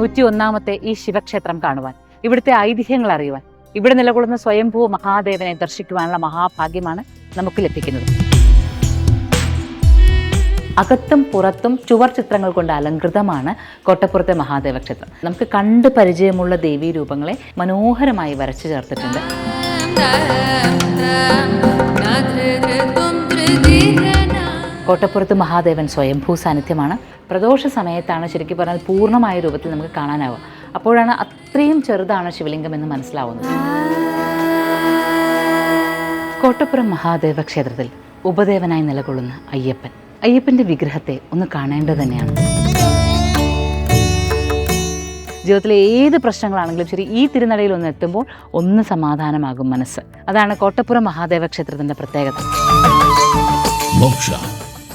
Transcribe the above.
നൂറ്റി ഒന്നാമത്തെ ഈ ശിവക്ഷേത്രം കാണുവാൻ ഇവിടുത്തെ ഐതിഹ്യങ്ങൾ അറിയുവാൻ ഇവിടെ നിലകൊള്ളുന്ന സ്വയംഭൂ മഹാദേവനെ ദർശിക്കുവാനുള്ള മഹാഭാഗ്യമാണ് നമുക്ക് ലഭിക്കുന്നത്. അകത്തും പുറത്തും ചുവർ ചിത്രങ്ങൾ കൊണ്ട് അലങ്കൃതമാണ് കോട്ടപ്പുറത്തെ മഹാദേവ ക്ഷേത്രം നമുക്ക് കണ്ട് പരിചയമുള്ള ദേവീ രൂപങ്ങളെ മനോഹരമായി വരച്ചു ചേർത്തിട്ടുണ്ട്. കോട്ടപ്പുറത്ത് മഹാദേവൻ സ്വയംഭൂ സാന്നിധ്യമാണ് പ്രദോഷ സമയത്താണ് ശരിക്കും പറഞ്ഞാൽ പൂർണമായ രൂപത്തിൽ നമുക്ക് കാണാനാവുക. അപ്പോഴാണ് അത്രയും ചെറുതാണ് ശിവലിംഗം എന്ന് മനസ്സിലാവുന്നത്. കോട്ടപ്പുറം മഹാദേവ ക്ഷേത്രത്തിൽ ഉപദേവനായി നിലകൊള്ളുന്ന അയ്യപ്പൻ. അയ്യപ്പന്റെ വിഗ്രഹത്തെ ഒന്ന് കാണേണ്ടത് തന്നെയാണ്. ജീവിതത്തിലെ ഏത് പ്രശ്നങ്ങളാണെങ്കിലും ശരി ഈ തിരുനടയിൽ ഒന്ന് എത്തുമ്പോൾ ഒന്ന് സമാധാനമാകും മനസ്സ്. അതാണ് കോട്ടപ്പുറം മഹാദേവ ക്ഷേത്രത്തിന്റെ പ്രത്യേകത.